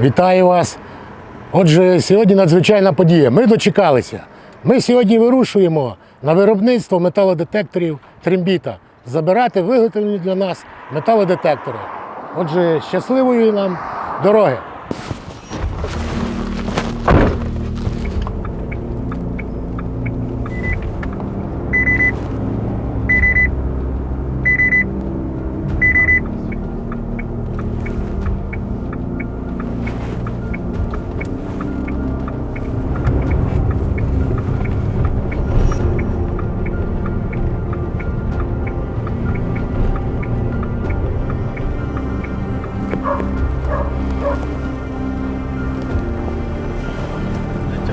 Вітаю вас. Отже, сьогодні надзвичайна подія. Ми дочекалися. Ми сьогодні вирушуємо на виробництво металодетекторів Трембіта забирати виготовлені для нас металодетектори. Отже, щасливої нам дороги!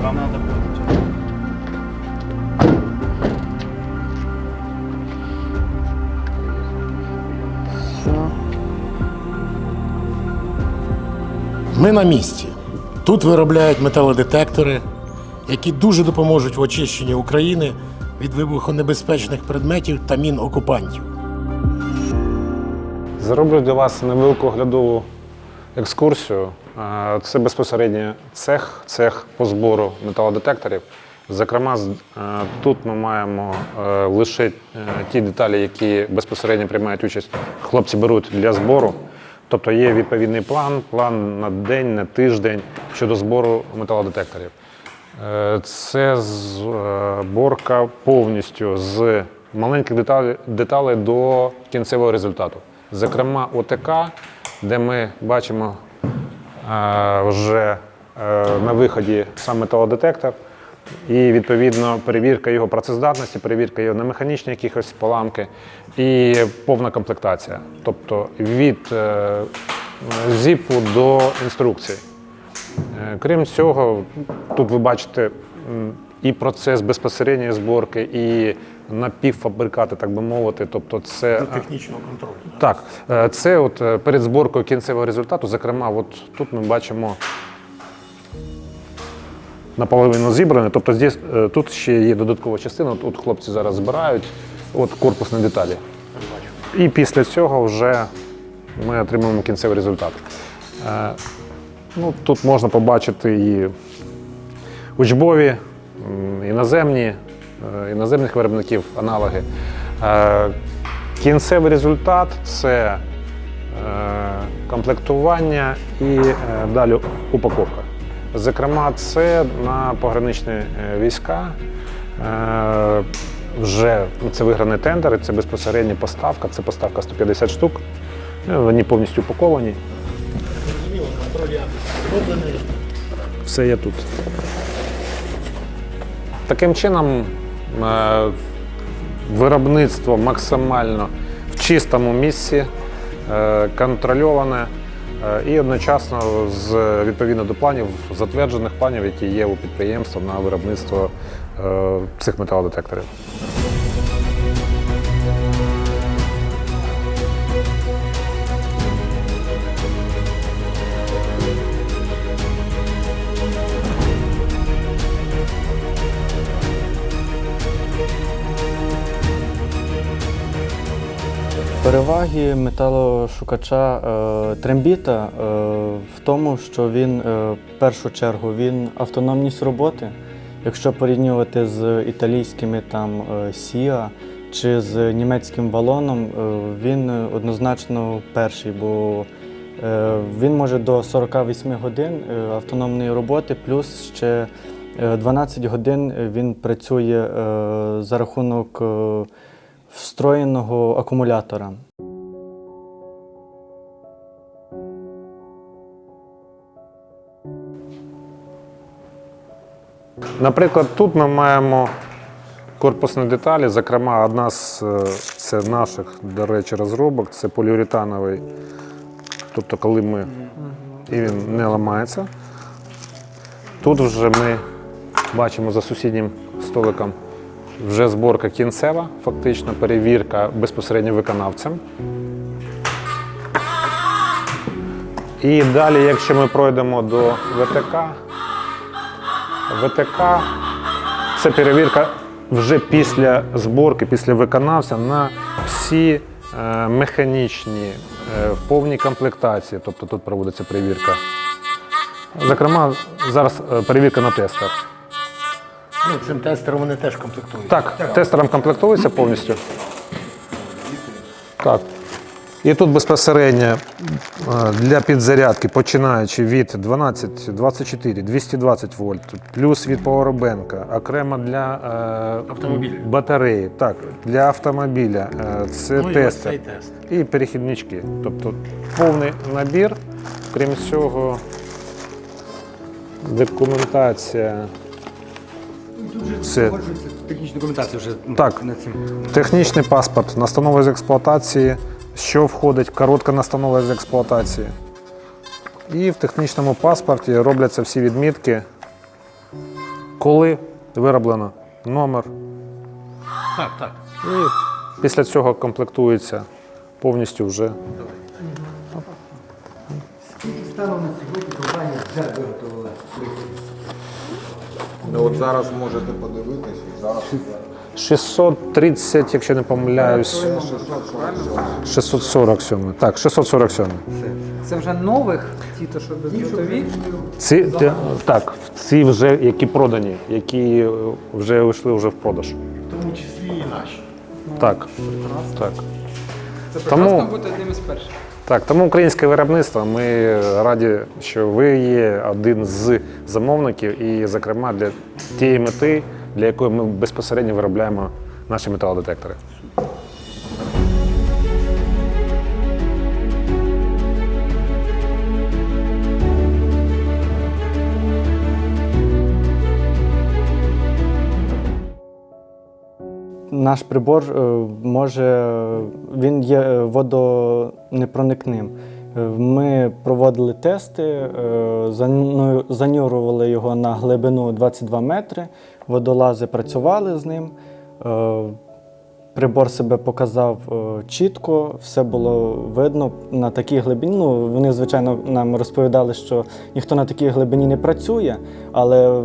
Вам надо будет. Ми на місці. Тут виробляють металодетектори, які дуже допоможуть в очищенні України від вибухонебезпечних предметів та мін окупантів. Зроблю для вас невелику оглядову екскурсію. Е, Це безпосередньо цех, цех по збору металодетекторів. Зокрема, е, тут ми маємо е, лише ті деталі, які безпосередньо приймають участь, хлопці беруть для збору. Тобто є відповідний план, план на день, на тиждень щодо збору металодетекторів. Це зборка повністю з маленьких деталей до кінцевого результату. Зокрема, ОТК, де ми бачимо е, вже е, на виході сам металодетектор, і відповідно перевірка його працездатності, перевірка його на механічні якихось поламки і повна комплектація. Тобто від е, зіпу до інструкції. Е, Крім цього, тут ви бачите і процес безпосередньої зборки, і напівфабрикати, так би мовити. Тобто, це е, Технічного контролю. так, е, це от е, перед зборкою кінцевого результату. Зокрема, от тут ми бачимо наполовину зібране. Тобто, здесь, тут ще є додаткова частина. Тут хлопці зараз збирають от корпусні деталі. І після цього вже ми отримуємо кінцевий результат. Ну, тут можна побачити і учбові, іноземні, іноземних виробників аналоги. Е, Кінцевий результат це е, комплектування і е, далі упаковка. Зокрема, це на пограничні е, війська. Е, Вже це виграний тендер, це безпосередня поставка, це поставка 150 штук. Ну, Вони повністю упаковані. Все є тут. Таким чином, е, виробництво максимально в чистому місці, е, контрольоване е, і одночасно з відповідно до планів, затверджених планів, які є у підприємства на виробництво е, цих металодетекторів. Переваги металошукача е, трембіта е, в тому, що він е, в першу чергу він автономність роботи. Якщо порівнювати з італійськими там е, SIA чи з німецьким балоном, е, він однозначно перший, бо е, він може до 48 годин е, автономної роботи, плюс ще е, 12 годин він працює е, за рахунок е, встроєного акумулятора. Наприклад, тут ми маємо корпусні деталі. Зокрема, одна з е, це наших, до речі, розробок це поліуретановий. Тобто, коли ми і він не ламається. Тут вже ми бачимо за сусіднім столиком вже зборка кінцева, фактично перевірка безпосередньо виконавцем. І далі, якщо ми пройдемо до ВТК, ВТК це перевірка вже після зборки, після виконавця на всі е, механічні, е, в повній комплектації. Тобто тут проводиться перевірка зокрема, зараз е, перевірка на тестер. Ну, цим тестером вони теж комплектують. Так, тестером комплектується повністю. Так. І тут безпосередньо е, для підзарядки, починаючи від 12, 24, 220 вольт, плюс від Powerbank, окремо для е, батареї, так, для автомобіля. е, Це Ну, і тестер. цей тест. І перехіднички. Тобто повний набір. Крім цього, документація. Це Технічна документація вже ну, Так. над цим. Технічний паспорт, настанова з експлуатації, що входить, коротка настанова з експлуатації. І в технічному паспорті робляться всі відмітки, коли вироблено номер. Так, так. І після цього комплектується повністю вже. Станом на от зараз можете подивитись, і зараз 630, якщо не помиляюсь. 647. Так, 647. Це вже нових, ті, то що бездротові. Ці, те- так, ці вже які продані, які е, вже вийшли вже в продаж. В тому числі і наші. Так. так. Це Тому- бути одним із перших. Так, тому українське виробництво. Ми раді, що ви є один з замовників, і, зокрема, для тієї мети, для якої ми безпосередньо виробляємо наші металодетектори. Наш прибор е, може, він є е, водонепроникним. Е, Ми проводили тести, занюрували його на глибину 22 метри, водолази працювали з ним. Прибор себе показав чітко, все було видно на такій глибині. Ну, вони, звичайно, нам розповідали, що ніхто на такій глибині не працює, але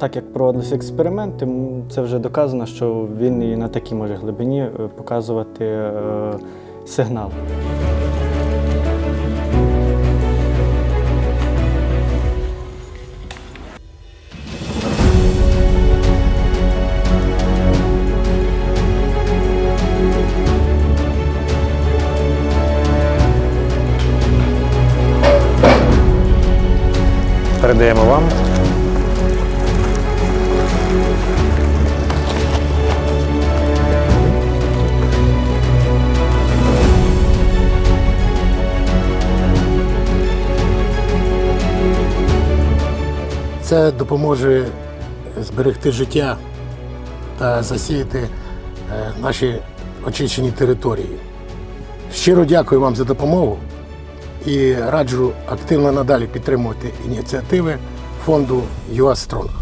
так як проводилися експерименти, це вже доказано, що він і на такій може глибині е, показувати е, сигнал. Передаємо вам. Це допоможе зберегти життя та засіяти е, наші очищені території. Щиро дякую вам за допомогу і раджу активно надалі підтримувати ініціативи фонду ЮАСТРОНГ.